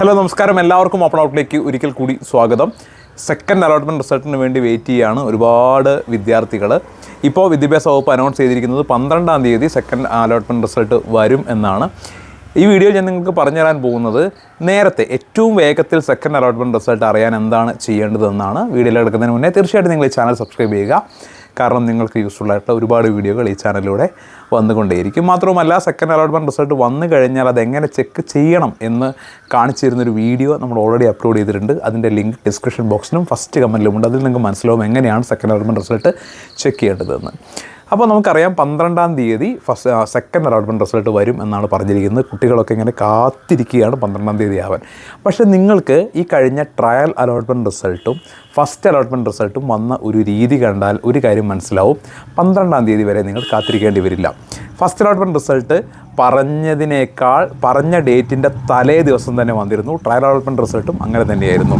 Hello നമസ്കാരം. എല്ലാവർക്കും open ഔട്ടിലേക്ക് ഒരിക്കൽ കൂടി സ്വാഗതം. സെക്കൻഡ് അലോട്ട്മെന്റ് റിസൾട്ടിന് വേണ്ടി വെയിറ്റ് ചെയ്യുകയാണ് ഒരുപാട് വിദ്യാർത്ഥികൾ ഇപ്പോൾ വിദ്യാഭ്യാസ വകുപ്പ് അനൗൺസ് ചെയ്തിരിക്കുന്നത് പന്ത്രണ്ടാം തീയതി സെക്കൻഡ് അലോട്ട്മെന്റ് റിസൾട്ട് വരും എന്നാണ്. ഈ വീഡിയോ ഞാൻ നിങ്ങൾക്ക് പറഞ്ഞു തരാൻ പോകുന്നത് നേരത്തെ ഏറ്റവും വേഗത്തിൽ സെക്കൻഡ് അലോട്ട്മെന്റ് റിസൾട്ട് അറിയാൻ എന്താണ് ചെയ്യേണ്ടതെന്നാണ്. വീഡിയോയിൽ എടുക്കുന്നതിന് മുന്നേ തീർച്ചയായിട്ടും നിങ്ങൾ ഈ ചാനൽ സബ്സ്ക്രൈബ് ചെയ്യുക. കാരണം നിങ്ങൾക്ക് യൂസ്ഫുൾ ആയിട്ടുള്ള ഒരുപാട് വീഡിയോകൾ ഈ ചാനലിലൂടെ വന്നുകൊണ്ടേയിരിക്കും. മാത്രവുമല്ല സെക്കൻഡ് അലോട്ട്മെന്റ് റിസൾട്ട് വന്നു കഴിഞ്ഞാൽ അതെങ്ങനെ ചെക്ക് ചെയ്യണം എന്ന് കാണിച്ചു തരുന്നൊരു വീഡിയോ നമ്മൾ ഓൾറെഡി അപ്ലോഡ് ചെയ്തിട്ടുണ്ട്. അതിന്റെ ലിങ്ക് ഡിസ്ക്രിപ്ഷൻ ബോക്സിലും ഫസ്റ്റ് കമന്റിലും ഉണ്ട്. അതിൽ നിങ്ങൾക്ക് മനസ്സിലാവും എങ്ങനെയാണ് സെക്കൻഡ് അലോട്ട്മെന്റ് റിസൾട്ട് ചെക്ക് ചെയ്യേണ്ടതെന്ന്. അപ്പോൾ നമുക്കറിയാം പന്ത്രണ്ടാം തീയതി ഫസ്റ്റ് സെക്കൻഡ് അലോട്ട്മെന്റ് റിസൾട്ട് വരും എന്നാണ് പറഞ്ഞിരിക്കുന്നത്. കുട്ടികളൊക്കെ ഇങ്ങനെ കാത്തിരിക്കുകയാണ് പന്ത്രണ്ടാം തീയതി ആവാൻ. പക്ഷേ നിങ്ങൾക്ക് ഈ കഴിഞ്ഞ ട്രയൽ അലോട്ട്മെന്റ് റിസൾട്ടും ഫസ്റ്റ് അലോട്ട്മെന്റ് റിസൾട്ടും വന്ന ഒരു രീതി കണ്ടാൽ ഒരു കാര്യം മനസ്സിലാവും. പന്ത്രണ്ടാം തീയതി വരെ നിങ്ങൾ കാത്തിരിക്കേണ്ടി വരില്ല. ഫസ്റ്റ് അലോട്ട്മെന്റ് റിസൾട്ട് പറഞ്ഞതിനേക്കാൾ പറഞ്ഞ ഡേറ്റിന്റെ തലേ ദിവസം തന്നെ വന്നിരുന്നു. ട്രയൽ അലോട്ട്മെന്റ് റിസൾട്ടും അങ്ങനെ തന്നെയായിരുന്നു.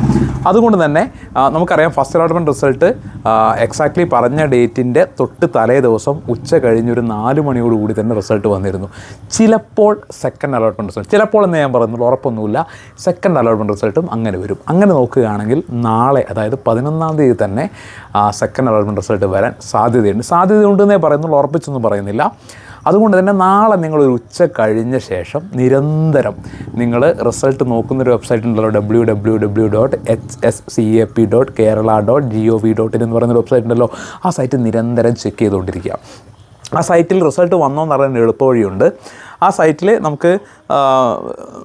അതുകൊണ്ട് തന്നെ നമുക്കറിയാം ഫസ്റ്റ് അലോട്ട്മെന്റ് റിസൾട്ട് എക്സാക്ട്ലി പറഞ്ഞ ഡേറ്റിന്റെ തൊട്ട് തലേ ദിവസം ഉച്ച കഴിഞ്ഞൊരു നാല് മണിയോടുകൂടി തന്നെ റിസൾട്ട് വന്നിരുന്നു. ചിലപ്പോൾ സെക്കൻഡ് അലോട്ട്മെന്റ് റിസൾട്ട് ചിലപ്പോൾ എന്ന് ഞാൻ പറയുന്നുള്ളൂ ഉറപ്പൊന്നുമില്ല. സെക്കൻഡ് അലോട്ട്മെന്റ് റിസൾട്ടും അങ്ങനെ വരും. അങ്ങനെ നോക്കുകയാണെങ്കിൽ നാളെ അതായത് പതിനൊന്നാം തീയതി തന്നെ സെക്കൻഡ് അലോട്ട്മെന്റ് റിസൾട്ട് വരാൻ സാധ്യതയുണ്ട്. സാധ്യതയുണ്ടെന്നേ പറയുന്നുള്ളൂ ഉറപ്പിച്ചൊന്നും പറയുന്നില്ല. അതുകൊണ്ട് തന്നെ നാളെ നിങ്ങളൊരു ഉച്ച കഴിഞ്ഞ ശേഷം നിരന്തരം നിങ്ങൾ റിസൾട്ട് നോക്കുന്നൊരു വെബ്സൈറ്റ് ഉണ്ടല്ലോ W W W dot H S C A P dot Kerala dot G O V dot in എന്ന് പറയുന്ന വെബ്സൈറ്റ് ഉണ്ടല്ലോ ആ സൈറ്റ് നിരന്തരം ചെക്ക് ചെയ്തുകൊണ്ടിരിക്കുക. ആ സൈറ്റിൽ റിസൾട്ട് വന്നോ എന്ന് അറിയാൻ എളുപ്പവഴിയുണ്ട്. ആ സൈറ്റിൽ നമുക്ക്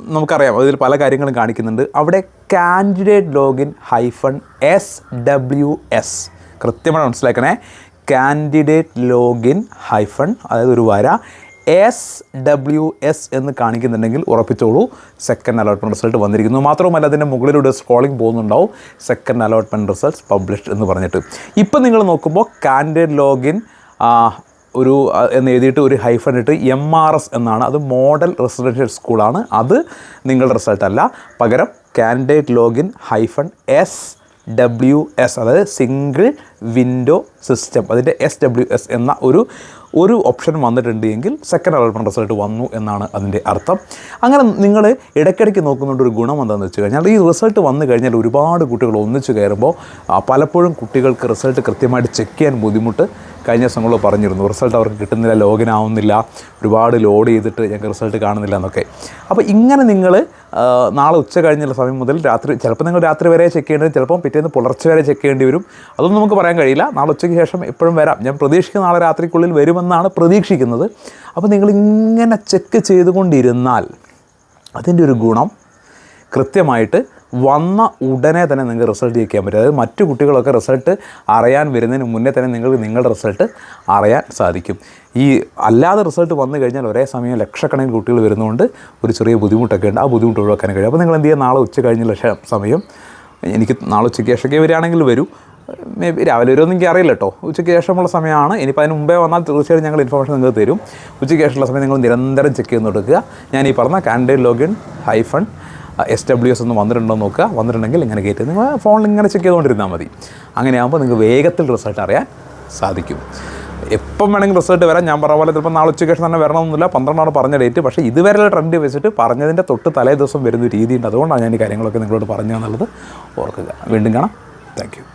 നമുക്കറിയാം. അതിൽ പല കാര്യങ്ങളും കാണിക്കുന്നുണ്ട്. അവിടെ candidate login hyphen S W S കൃത്യമായി മനസ്സിലാക്കണേ. കാൻഡിഡേറ്റ് ലോഗിൻ ഹൈഫൺ അതായത് ഒരു വര എസ് ഡബ്ല്യു എസ് എന്ന് കാണിക്കുന്നുണ്ടെങ്കിൽ ഉറപ്പിച്ചോളൂ. സെക്കൻഡ് അലോട്ട്മെന്റ് റിസൾട്ട് വന്നിരിക്കുന്നു. മാത്രവുമല്ല അതിന്റെ മുകളിലൂടെ സ്ക്രോളിംഗ് പോകുന്നുണ്ടാവും. സെക്കൻഡ് അലോട്ട്മെന്റ് റിസൾട്ട്സ് പബ്ലിഷ്ഡ് എന്ന് പറഞ്ഞിട്ട്. ഇപ്പം നിങ്ങൾ നോക്കുമ്പോൾ കാൻഡിഡേറ്റ് ലോഗിൻ ഒരു എന്ന് എഴുതിയിട്ട് ഒരു ഹൈഫൺ ഇട്ട് എം ആർ എസ് എന്നാണ്. അത് മോഡൽ റെസിഡൻഷ്യൽ സ്കൂളാണ് അത് നിങ്ങളുടെ റിസൾട്ട് അല്ല. പകരം candidate login hyphen S W S അതായത് സിംഗിൾ വിൻഡോ സിസ്റ്റം അതിന്റെ എസ് ഡബ്ല്യു എസ് എന്ന ഒരു ഒരു ഓപ്ഷൻ വന്നിട്ടുണ്ട് എങ്കിൽ സെക്കൻഡ് അലോട്ട്മെന്റ് റിസൾട്ട് വന്നു എന്നാണ് അതിന്റെ അർത്ഥം. അങ്ങനെ നിങ്ങൾ ഇടയ്ക്കിടയ്ക്ക് നോക്കുന്നുണ്ട് ഒരു ഗുണം എന്താണെന്ന് വെച്ച് കഴിഞ്ഞാൽ ഈ റിസൾട്ട് വന്നു കഴിഞ്ഞാൽ ഒരുപാട് കുട്ടികൾ ഒന്നിച്ച് കയറുമ്പോൾ പലപ്പോഴും കുട്ടികൾക്ക് റിസൾട്ട് കൃത്യമായിട്ട് ചെക്ക് ചെയ്യാൻ ബുദ്ധിമുട്ട് കഴിഞ്ഞ ദിവസങ്ങൾ പറഞ്ഞിരുന്നു. റിസൾട്ട് അവർക്ക് കിട്ടുന്നില്ല ലോഗിൻ ആവുന്നില്ല ഒരുപാട് ലോഡ് ചെയ്തിട്ട് ഞങ്ങൾക്ക് റിസൾട്ട് കാണുന്നില്ല എന്നൊക്കെ. അപ്പോൾ ഇങ്ങനെ നിങ്ങൾ നാളെ ഉച്ച കഴിഞ്ഞുള്ള സമയം മുതൽ രാത്രി ചിലപ്പോൾ നിങ്ങൾ രാത്രി വരെ ചെക്ക് ചെയ്യേണ്ടി വരും ചിലപ്പോൾ പിറ്റേന്ന് പുലർച്ചെ വരെ ചെക്ക് ചെയ്യേണ്ടി വരും. അതൊന്നും നമുക്ക് പറയാൻ കഴിയില്ല. നാളെ ഉച്ചയ്ക്ക് ശേഷം എപ്പോഴും വരാം. ഞാൻ പ്രതീക്ഷിക്കുന്ന നാളെ രാത്രിക്കുള്ളിൽ വരുമെന്നാണ് പ്രതീക്ഷിക്കുന്നത്. അപ്പോൾ നിങ്ങൾ ഇങ്ങനെ ചെക്ക് ചെയ്തുകൊണ്ടിരുന്നാൽ അതിന്റെ ഒരു ഗുണം കൃത്യമായിട്ട് വന്ന ഉടനെ തന്നെ നിങ്ങൾക്ക് റിസൾട്ട് ചെക്ക് ചെയ്യാൻ പറ്റും. അതായത് മറ്റു കുട്ടികളൊക്കെ റിസൾട്ട് അറിയാൻ വരുന്നതിന് മുന്നേ തന്നെ നിങ്ങൾക്ക് നിങ്ങളുടെ റിസൾട്ട് അറിയാൻ സാധിക്കും. ഈ അല്ലാതെ റിസൾട്ട് വന്നു കഴിഞ്ഞാൽ ഒരേ സമയം ലക്ഷക്കണക്കിന് കുട്ടികൾ വരുന്നതുകൊണ്ട് ഒരു ചെറിയ ബുദ്ധിമുട്ടൊക്കെ ഉണ്ട്. ആ ബുദ്ധിമുട്ട് ഒഴിവാക്കാൻ കഴിയും. അപ്പോൾ നിങ്ങൾ എന്ത് ചെയ്യുക? നാളെ ഉച്ച കഴിഞ്ഞ സമയം എനിക്ക് നാളെ ഉച്ചയ്ക്ക് ശേഷമൊക്കെ വരികയാണെങ്കിൽ വരൂ. മേ ബി രാവിലെ വരുമെന്ന് എനിക്ക് അറിയില്ല കേട്ടോ. ഉച്ചയ്ക്ക് ശേഷമുള്ള സമയമാണ്. ഇനിയിപ്പോൾ അതിന് മുമ്പേ വന്നാൽ തീർച്ചയായും ഞങ്ങൾ ഇൻഫർമേഷൻ നിങ്ങൾക്ക് തരും. ഉച്ചയ്ക്ക് ശേഷമുള്ള സമയം നിങ്ങൾ നിരന്തരം ചെക്ക് ചെയ്ത് കൊടുക്കുക. ഞാൻ ഈ പറഞ്ഞ candidate login hyphen S W S ഒന്ന് വന്നിട്ടുണ്ടോ നോക്കുക. വന്നിട്ടുണ്ടെങ്കിൽ ഇങ്ങനെ കയറ്റി നിങ്ങൾ ഫോണിൽ ഇങ്ങനെ ചെക്ക് ചെയ്തുകൊണ്ടിരുന്നാൽ മതി. അങ്ങനെയാകുമ്പോൾ നിങ്ങൾക്ക് വേഗത്തിൽ റിസൾട്ട് അറിയാൻ സാധിക്കും. എപ്പം വേണമെങ്കിൽ റിസൾട്ട് വരാം. ഞാൻ പറഞ്ഞ പോലെ ചിലപ്പോൾ നാളെ ഉച്ചയ്ക്ക് ശേഷം തന്നെ വരണമെന്നില്ല പന്ത്രണ്ടാണ് പറഞ്ഞ ഡേറ്റ് പക്ഷേ ഇതുവരെയുള്ള ട്രെൻഡ് വെച്ചിട്ട് പറഞ്ഞതിന്റെ തൊട്ട് തലേ ദിവസം വരുന്ന രീതിയുണ്ട്. അതുകൊണ്ടാണ് ഞാൻ ഈ കാര്യങ്ങളൊക്കെ നിങ്ങളോട് പറഞ്ഞു എന്നുള്ളത് ഓർക്കുക. വീണ്ടും കാണാം. താങ്ക്